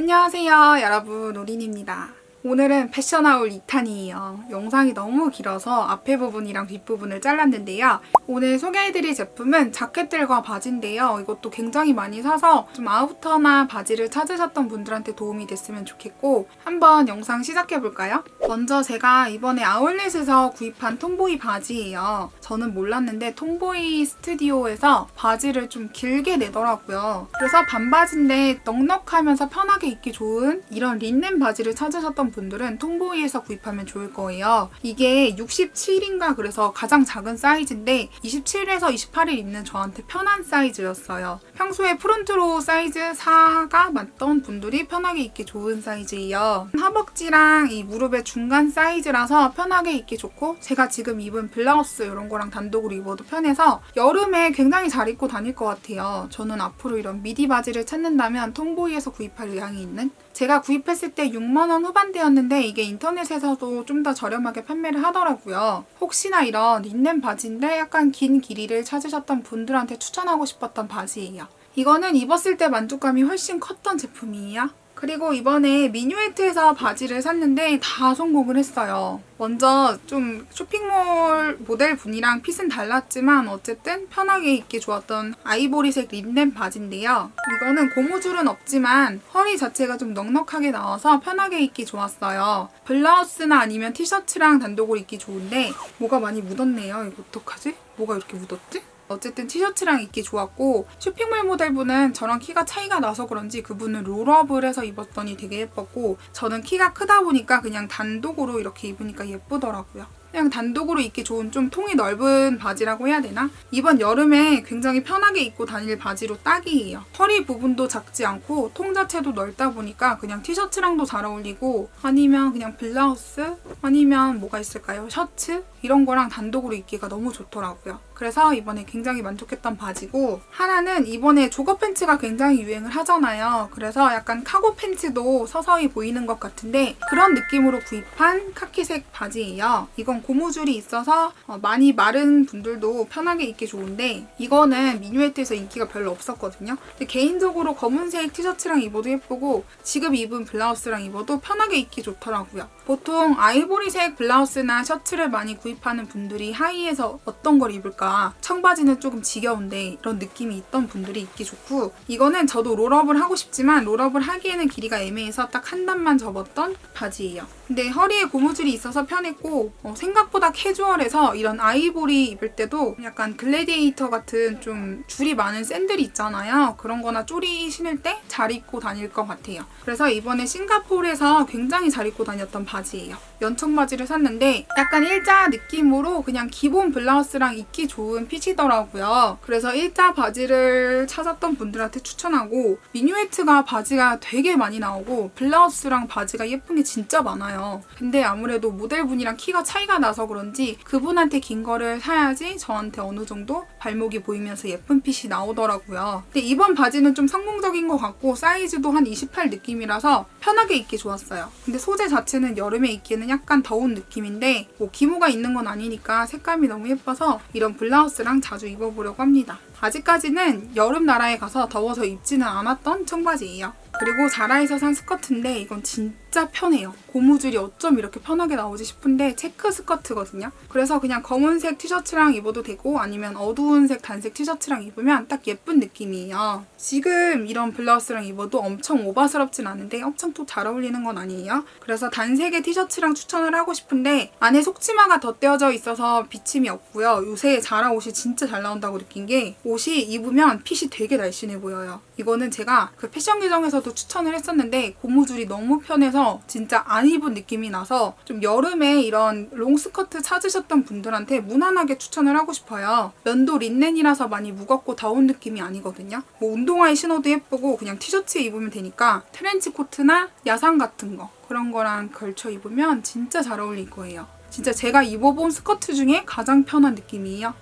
안녕하세요 여러분 우린입니다. 오늘은 패션아울 2탄이에요. 영상이 너무 길어서 앞에 부분이랑 뒷부분을 잘랐는데요. 오늘 소개해드릴 제품은 자켓들과 바지인데요. 이것도 굉장히 많이 사서 좀 아우터나 바지를 찾으셨던 분들한테 도움이 됐으면 좋겠고 한번 영상 시작해볼까요? 먼저 제가 이번에 아울렛에서 구입한 톰보이 바지예요. 저는 몰랐는데 톰보이 스튜디오에서 바지를 좀 길게 내더라고요. 그래서 반바지인데 넉넉하면서 편하게 입기 좋은 이런 린넨 바지를 찾으셨던 분들은 톰보이에서 구입하면 좋을 거예요. 이게 67인가 그래서 가장 작은 사이즈인데 27에서 28일 입는 저한테 편한 사이즈였어요. 평소에 프론트로 사이즈 4가 맞던 분들이 편하게 입기 좋은 사이즈예요. 허벅지랑 이 무릎의 중간 사이즈라서 편하게 입기 좋고 제가 지금 입은 블라우스 이런 거랑 단독으로 입어도 편해서 여름에 굉장히 잘 입고 다닐 것 같아요. 저는 앞으로 이런 미디 바지를 찾는다면 톰보이에서 구입할 의향이 있는 제가 구입했을 때 6만원 후반대였는데 이게 인터넷에서도 좀 더 저렴하게 판매를 하더라고요. 혹시나 이런 린넨 바지인데 약간 긴 길이를 찾으셨던 분들한테 추천하고 싶었던 바지예요. 이거는 입었을 때 만족감이 훨씬 컸던 제품이에요. 그리고 이번에 미뉴에트에서 바지를 샀는데 다 성공을 했어요. 먼저 좀 쇼핑몰 모델 분이랑 핏은 달랐지만 어쨌든 편하게 입기 좋았던 아이보리색 린넨 바지인데요. 이거는 고무줄은 없지만 허리 자체가 좀 넉넉하게 나와서 편하게 입기 좋았어요. 블라우스나 아니면 티셔츠랑 단독으로 입기 좋은데 뭐가 많이 묻었네요. 이거 어떡하지? 뭐가 이렇게 묻었지? 어쨌든 티셔츠랑 입기 좋았고 쇼핑몰 모델분은 저랑 키가 차이가 나서 그런지 그분은 롤업을 해서 입었더니 되게 예뻤고 저는 키가 크다 보니까 그냥 단독으로 이렇게 입으니까 예쁘더라고요. 그냥 단독으로 입기 좋은 좀 통이 넓은 바지라고 해야 되나? 이번 여름에 굉장히 편하게 입고 다닐 바지로 딱이에요. 허리 부분도 작지 않고 통 자체도 넓다 보니까 그냥 티셔츠랑도 잘 어울리고 아니면 그냥 블라우스 아니면 뭐가 있을까요? 셔츠? 이런 거랑 단독으로 입기가 너무 좋더라고요. 그래서 이번에 굉장히 만족했던 바지고 하나는 이번에 조거 팬츠가 굉장히 유행을 하잖아요. 그래서 약간 카고 팬츠도 서서히 보이는 것 같은데 그런 느낌으로 구입한 카키색 바지예요. 이건 고무줄이 있어서 어, 많이 마른 분들도 편하게 입기 좋은데 이거는 미뉴에트에서 인기가 별로 없었거든요. 근데 개인적으로 검은색 티셔츠랑 입어도 예쁘고 지금 입은 블라우스랑 입어도 편하게 입기 좋더라고요. 보통 아이보리색 블라우스나 셔츠를 많이 구입하는 분들이 하의에서 어떤 걸 입을까 청바지는 조금 지겨운데 이런 느낌이 있던 분들이 입기 좋고 이거는 저도 롤업을 하고 싶지만 롤업을 하기에는 길이가 애매해서 딱 한 단만 접었던 바지예요. 근데 허리에 고무줄이 있어서 편했고 어, 생각보다 캐주얼해서 이런 아이보리 입을 때도 약간 글래디에이터 같은 좀 줄이 많은 샌들이 있잖아요. 그런 거나 쪼리 신을 때 잘 입고 다닐 것 같아요. 그래서 이번에 싱가포르에서 굉장히 잘 입고 다녔던 바지예요. 연청 바지를 샀는데 약간 일자 느낌으로 그냥 기본 블라우스랑 입기 좋은 핏이더라고요. 그래서 일자 바지를 찾았던 분들한테 추천하고 미뉴에트가 바지가 되게 많이 나오고 블라우스랑 바지가 예쁜 게 진짜 많아요. 근데 아무래도 모델분이랑 키가 차이가 나서 그런지 그분한테 긴 거를 사야지 저한테 어느 정도 발목이 보이면서 예쁜 핏이 나오더라고요. 근데 이번 바지는 좀 성공적인 것 같고 사이즈도 한 28 느낌이라서 편하게 입기 좋았어요. 근데 소재 자체는 여름에 입기에는 약간 더운 느낌인데 뭐 기모가 있는 건 아니니까 색감이 너무 예뻐서 이런 블 라우스랑 자주 입어보려고 합니다. 아직까지는 여름 나라에 가서 더워서 입지는 않았던 청바지예요. 그리고 자라에서 산 스커트인데 이건 진짜 편해요. 고무줄이 어쩜 이렇게 편하게 나오지 싶은데 체크 스커트거든요. 그래서 그냥 검은색 티셔츠랑 입어도 되고 아니면 어두운색 단색 티셔츠랑 입으면 딱 예쁜 느낌이에요. 지금 이런 블라우스랑 입어도 엄청 오바스럽진 않은데 엄청 또 잘 어울리는 건 아니에요. 그래서 단색의 티셔츠랑 추천을 하고 싶은데 안에 속치마가 덧대어져 있어서 비침이 없고요. 요새 자라 옷이 진짜 잘 나온다고 느낀 게 옷이 입으면 핏이 되게 날씬해 보여요. 이거는 제가 그 패션 계정에서도 추천을 했었는데 고무줄이 너무 편해 서 진짜 안 입은 느낌이 나서 좀 여름에 이런 롱스커트 찾으셨던 분들한테 무난하게 추천을 하고 싶어요. 면도 린넨이라서 많이 무겁고 더운 느낌이 아니거든요. 뭐 운동화에 신어도 예쁘고 그냥 티셔츠에 입으면 되니까 트렌치 코트나 야상 같은 거 그런 거랑 걸쳐 입으면 진짜 잘 어울릴 거예요. 진짜 제가 입어본 스커트 중에 가장 편한 느낌이에요.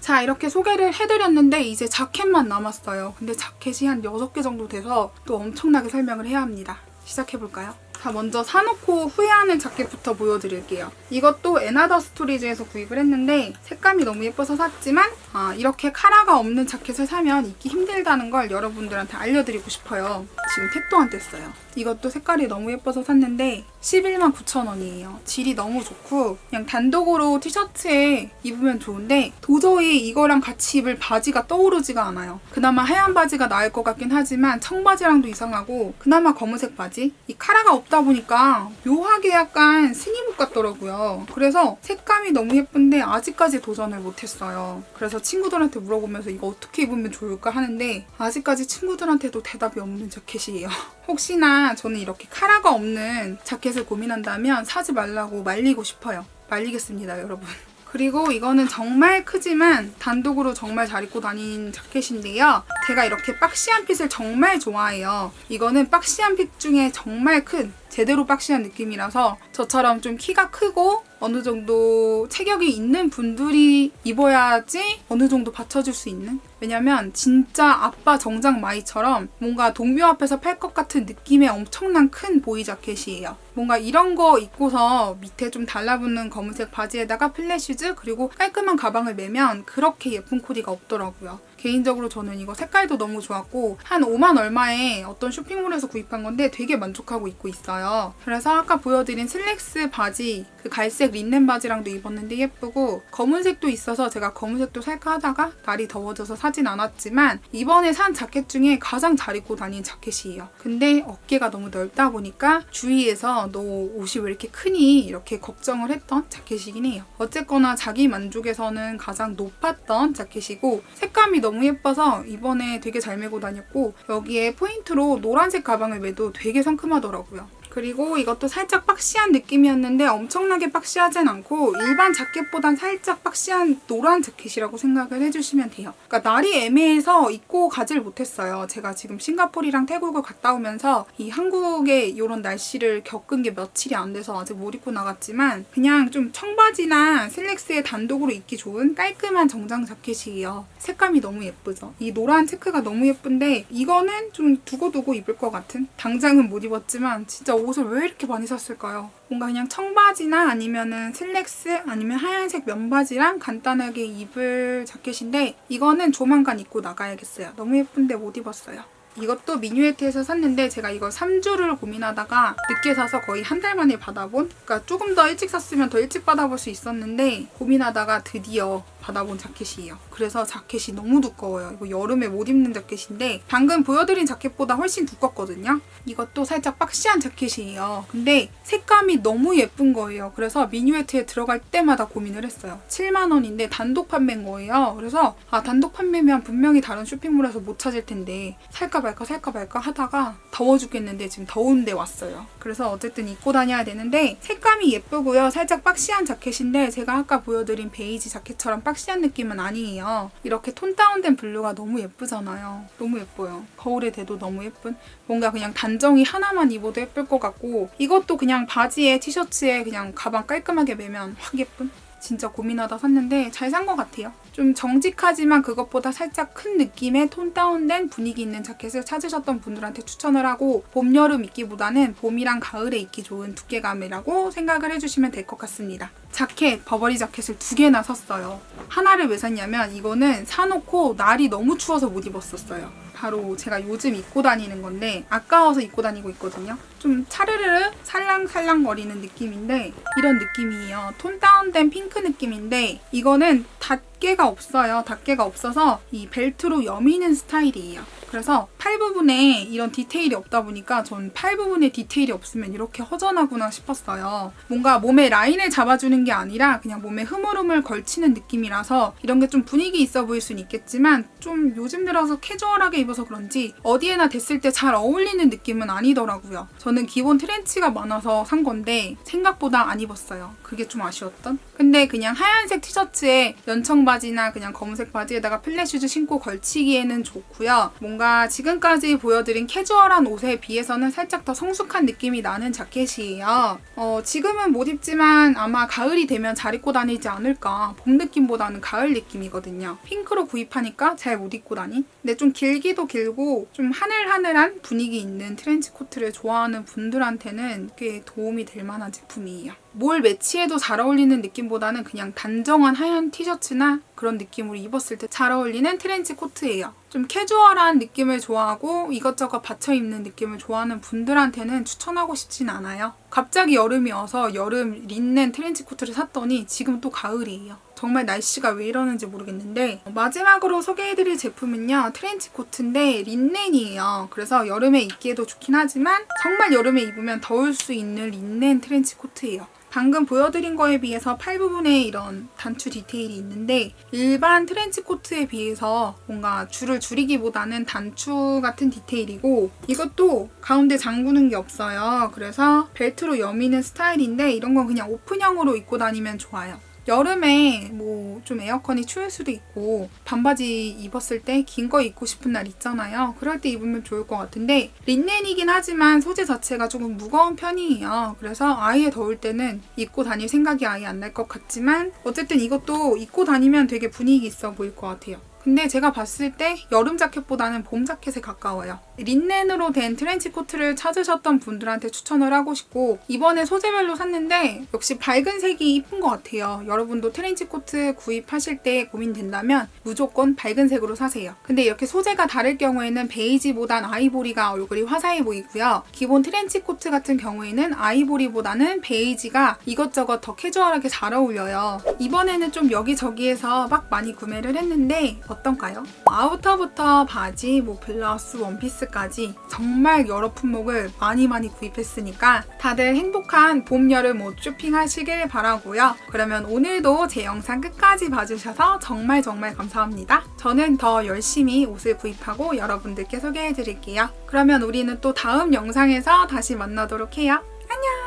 자 이렇게 소개를 해드렸는데 이제 자켓만 남았어요. 근데 자켓이 한 6개 정도 돼서 또 엄청나게 설명을 해야 합니다. 시작해볼까요? 자, 먼저 사놓고 후회하는 자켓부터 보여드릴게요. 이것도 에나더 스토리즈에서 구입을 했는데 색감이 너무 예뻐서 샀지만 아, 이렇게 카라가 없는 자켓을 사면 입기 힘들다는 걸 여러분들한테 알려드리고 싶어요. 지금 택도 안 뗐어요. 이것도 색깔이 너무 예뻐서 샀는데 11만 9천 원이에요. 질이 너무 좋고 그냥 단독으로 티셔츠에 입으면 좋은데 도저히 이거랑 같이 입을 바지가 떠오르지가 않아요. 그나마 하얀 바지가 나을 것 같긴 하지만 청바지랑도 이상하고 그나마 검은색 바지? 이 카라가 없다 보니까 묘하게 약간 스님옷 같더라고요. 그래서 색감이 너무 예쁜데 아직까지 도전을 못했어요. 그래서 친구들한테 물어보면서 이거 어떻게 입으면 좋을까 하는데 아직까지 친구들한테도 대답이 없는 자켓이에요. 혹시나 저는 이렇게 카라가 없는 자켓 을 고민한다면 사지 말라고 말리고 싶어요. 말리겠습니다, 여러분. 그리고 이거는 정말 크지만 단독으로 정말 잘 입고 다니는 자켓인데요. 제가 이렇게 박시한 핏을 정말 좋아해요. 이거는 박시한 핏 중에 정말 큰 제대로 박시한 느낌이라서 저처럼 좀 키가 크고 어느 정도 체격이 있는 분들이 입어야지 어느 정도 받쳐줄 수 있는? 왜냐면 진짜 아빠 정장 마이처럼 뭔가 동묘 앞에서 팔 것 같은 느낌의 엄청난 큰 보이 자켓이에요. 뭔가 이런 거 입고서 밑에 좀 달라붙는 검은색 바지에다가 플랫슈즈 그리고 깔끔한 가방을 매면 그렇게 예쁜 코디가 없더라고요. 개인적으로 저는 이거 색깔도 너무 좋았고 한 5만 얼마에 어떤 쇼핑몰에서 구입한 건데 되게 만족하고 입고 있어요. 그래서 아까 보여드린 슬랙스 바지 그 갈색 린넨 바지랑도 입었는데 예쁘고 검은색도 있어서 제가 검은색도 살까 하다가 날이 더워져서 사진 않았지만 이번에 산 자켓 중에 가장 잘 입고 다니는 자켓이에요. 근데 어깨가 너무 넓다 보니까 주위에서 너 옷이 왜 이렇게 크니 이렇게 걱정을 했던 자켓이긴 해요. 어쨌거나 자기 만족에서는 가장 높았던 자켓이고 색감이 너무 예뻐서 이번에 되게 잘 메고 다녔고 여기에 포인트로 노란색 가방을 매도 되게 상큼하더라고요. 그리고 이것도 살짝 박시한 느낌이었는데 엄청나게 박시하진 않고 일반 자켓보단 살짝 박시한 노란 자켓이라고 생각을 해주시면 돼요. 그러니까 날이 애매해서 입고 가질 못했어요. 제가 지금 싱가포르랑 태국을 갔다 오면서 이 한국의 이런 날씨를 겪은 게 며칠이 안 돼서 아직 못 입고 나갔지만 그냥 좀 청바지나 슬랙스에 단독으로 입기 좋은 깔끔한 정장 자켓이에요. 색감이 너무 예쁘죠? 이 노란 체크가 너무 예쁜데 이거는 좀 두고두고 입을 것 같은? 당장은 못 입었지만 진짜 옷을 왜 이렇게 많이 샀을까요? 뭔가 그냥 청바지나 아니면은 슬랙스 아니면 하얀색 면바지랑 간단하게 입을 자켓인데 이거는 조만간 입고 나가야겠어요. 너무 예쁜데 못 입었어요. 이것도 미뉴에트에서 샀는데 제가 이거 3주를 고민하다가 늦게 사서 거의 한 달 만에 받아본 그러니까 조금 더 일찍 샀으면 더 일찍 받아볼 수 있었는데 고민하다가 드디어 받아본 자켓이에요. 그래서 자켓이 너무 두꺼워요. 이거 여름에 못 입는 자켓인데 방금 보여드린 자켓보다 훨씬 두껍거든요. 이것도 살짝 박시한 자켓이에요. 근데 색감이 너무 예쁜 거예요. 그래서 미뉴에트에 들어갈 때마다 고민을 했어요. 7만 원인데 단독 판매인 거예요. 그래서 아 단독 판매면 분명히 다른 쇼핑몰에서 못 찾을 텐데 살까 말까 살까 말까 하다가 더워 죽겠는데 지금 더운데 왔어요. 그래서 어쨌든 입고 다녀야 되는데 색감이 예쁘고요. 살짝 박시한 자켓인데 제가 아까 보여드린 베이지 자켓처럼 박 시한 느낌은 아니에요. 이렇게 톤 다운된 블루가 너무 예쁘잖아요. 너무 예뻐요. 거울에 대도 너무 예쁜 뭔가 그냥 단정히 하나만 입어도 예쁠 것 같고 이것도 그냥 바지에 티셔츠에 그냥 가방 깔끔하게 매면 확 예쁜 진짜 고민하다 샀는데 잘 산 것 같아요. 좀 정직하지만 그것보다 살짝 큰 느낌의 톤 다운된 분위기 있는 자켓을 찾으셨던 분들한테 추천을 하고 봄, 여름 입기보다는 봄이랑 가을에 입기 좋은 두께감이라고 생각을 해주시면 될 것 같습니다. 자켓, 버버리 자켓을 두 개나 샀어요. 하나를 왜 샀냐면 이거는 사놓고 날이 너무 추워서 못 입었었어요. 바로 제가 요즘 입고 다니는 건데 아까워서 입고 다니고 있거든요. 좀 차르르르 살랑살랑 거리는 느낌인데 이런 느낌이에요. 톤 다운된 핑크 느낌인데 이거는 닿개가 없어요. 닿개가 없어서 이 벨트로 여미는 스타일이에요. 그래서 팔 부분에 이런 디테일이 없다 보니까 전 팔 부분에 디테일이 없으면 이렇게 허전하구나 싶었어요. 뭔가 몸에 라인을 잡아주는 게 아니라 그냥 몸에 흐물흐물 걸치는 느낌이라서 이런 게 좀 분위기 있어 보일 수는 있겠지만 좀 요즘 들어서 캐주얼하게 입어서 그런지 어디에나 됐을 때 잘 어울리는 느낌은 아니더라고요. 저는 기본 트렌치가 많아서 산 건데 생각보다 안 입었어요. 그게 좀 아쉬웠던? 근데 그냥 하얀색 티셔츠에 연청 바지나 그냥 검은색 바지에다가 플랫 슈즈 신고 걸치기에는 좋고요. 뭔가 지금까지 보여드린 캐주얼한 옷에 비해서는 살짝 더 성숙한 느낌이 나는 자켓이에요. 어, 지금은 못 입지만 아마 가을이 되면 잘 입고 다니지 않을까. 봄 느낌보다는 가을 느낌이거든요. 핑크로 구입하니까 잘 못 입고 다닌. 근데 좀 길기 도 길고 좀 하늘하늘한 분위기 있는 트렌치 코트를 좋아하는 분들한테는 꽤 도움이 될 만한 제품이에요. 뭘 매치해도 잘 어울리는 느낌보다는 그냥 단정한 하얀 티셔츠나 그런 느낌으로 입었을 때 잘 어울리는 트렌치 코트예요. 좀 캐주얼한 느낌을 좋아하고 이것저것 받쳐 입는 느낌을 좋아하는 분들한테는 추천하고 싶진 않아요. 갑자기 여름이 와서 여름 린넨 트렌치 코트를 샀더니 지금 또 가을이에요. 정말 날씨가 왜 이러는지 모르겠는데 마지막으로 소개해드릴 제품은요 트렌치 코트인데 린넨이에요 그래서 여름에 입기에도 좋긴 하지만 정말 여름에 입으면 더울 수 있는 린넨 트렌치 코트예요 방금 보여드린 거에 비해서 팔 부분에 이런 단추 디테일이 있는데 일반 트렌치 코트에 비해서 뭔가 줄을 줄이기보다는 단추 같은 디테일이고 이것도 가운데 잠그는 게 없어요. 그래서 벨트로 여미는 스타일인데 이런 건 그냥 오픈형으로 입고 다니면 좋아요. 여름에 뭐 좀 에어컨이 추울 수도 있고 반바지 입었을 때 긴 거 입고 싶은 날 있잖아요. 그럴 때 입으면 좋을 것 같은데 린넨이긴 하지만 소재 자체가 조금 무거운 편이에요. 그래서 아예 더울 때는 입고 다닐 생각이 아예 안 날 것 같지만 어쨌든 이것도 입고 다니면 되게 분위기 있어 보일 것 같아요. 근데 제가 봤을 때 여름 자켓보다는 봄 자켓에 가까워요. 린넨으로 된 트렌치 코트를 찾으셨던 분들한테 추천을 하고 싶고 이번에 소재별로 샀는데 역시 밝은 색이 이쁜 것 같아요. 여러분도 트렌치 코트 구입하실 때 고민된다면 무조건 밝은 색으로 사세요. 근데 이렇게 소재가 다를 경우에는 베이지보단 아이보리가 얼굴이 화사해 보이고요. 기본 트렌치 코트 같은 경우에는 아이보리보다는 베이지가 이것저것 더 캐주얼하게 잘 어울려요. 이번에는 좀 여기저기에서 막 많이 구매를 했는데 어떤가요? 아우터부터 바지, 뭐 블라우스, 원피스까지 정말 여러 품목을 많이 많이 구입했으니까 다들 행복한 봄, 여름 옷 쇼핑하시길 바라고요. 그러면 오늘도 제 영상 끝까지 봐주셔서 정말 정말 감사합니다. 저는 더 열심히 옷을 구입하고 여러분들께 소개해드릴게요. 그러면 우리는 또 다음 영상에서 다시 만나도록 해요. 안녕!